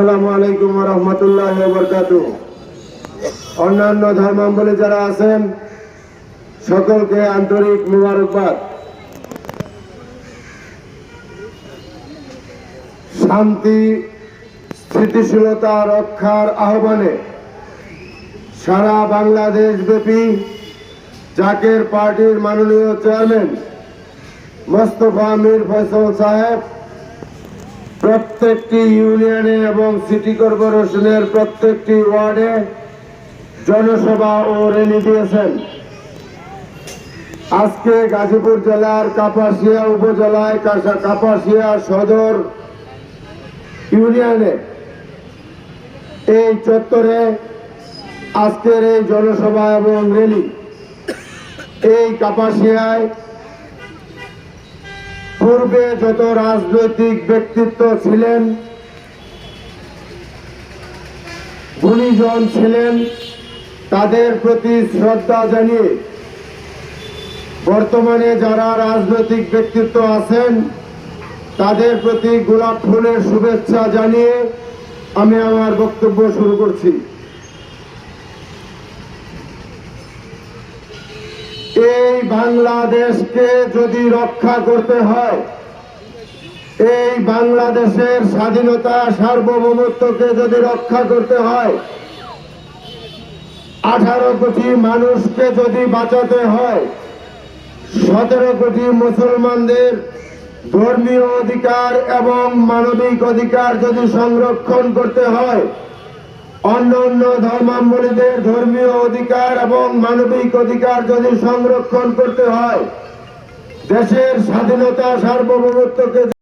আসসালামু রহমতুল্লাহ বরকাত অন্যান্য ধর্মাবলী যারা আছেন, সকলকে আন্তরিক মুবারকবাদ। শান্তি, স্থিতিশীলতা রক্ষার আহ্বানে সারা বাংলাদেশ ব্যাপী জাকের পার্টির মাননীয় চেয়ারম্যান মোস্তফা মীর ফয়সল সাহেব প্রত্যেকটি ইউনিয়নে এবং সিটি কর্পোরেশনের প্রত্যেকটি ওয়ার্ডে জনসভা ও র্যালি দিয়েছেন। আজকে গাজীপুর জেলার কাপাসিয়া উপজেলায় কাপাসিয়া সদর ইউনিয়নে এই চত্বরে আজকের এই জনসভা এবং র্যালি। এই কাপাসিয়ায় পূর্বে যত রাজনৈতিক ব্যক্তিত্ব ছিলেন, গুণীজন ছিলেন, তাদের প্রতি শ্রদ্ধা জানিয়ে বর্তমানে যারা রাজনৈতিক ব্যক্তিত্ব আছেন, তাদের প্রতি গোলাপ ফুলের শুভেচ্ছা জানিয়ে আমি আমার বক্তব্য শুরু করছি। এই বাংলাদেশকে যদি রক্ষা করতে হয়, এই বাংলাদেশের স্বাধীনতা সার্বভৌমত্বকে যদি রক্ষা করতে হয়, আঠারো কোটি মানুষকে যদি বাঁচাতে হয়, সতেরো কোটি মুসলমানদের ধর্মীয় অধিকার এবং মানবিক অধিকার যদি সংরক্ষণ করতে হয় অন্য অন্য ধর্মাবলীদের ধর্মীয় অধিকার এবং মানবিক অধিকার যদি সংরক্ষণ করতে হয়, দেশের স্বাধীনতা সার্বভৌমত্বকে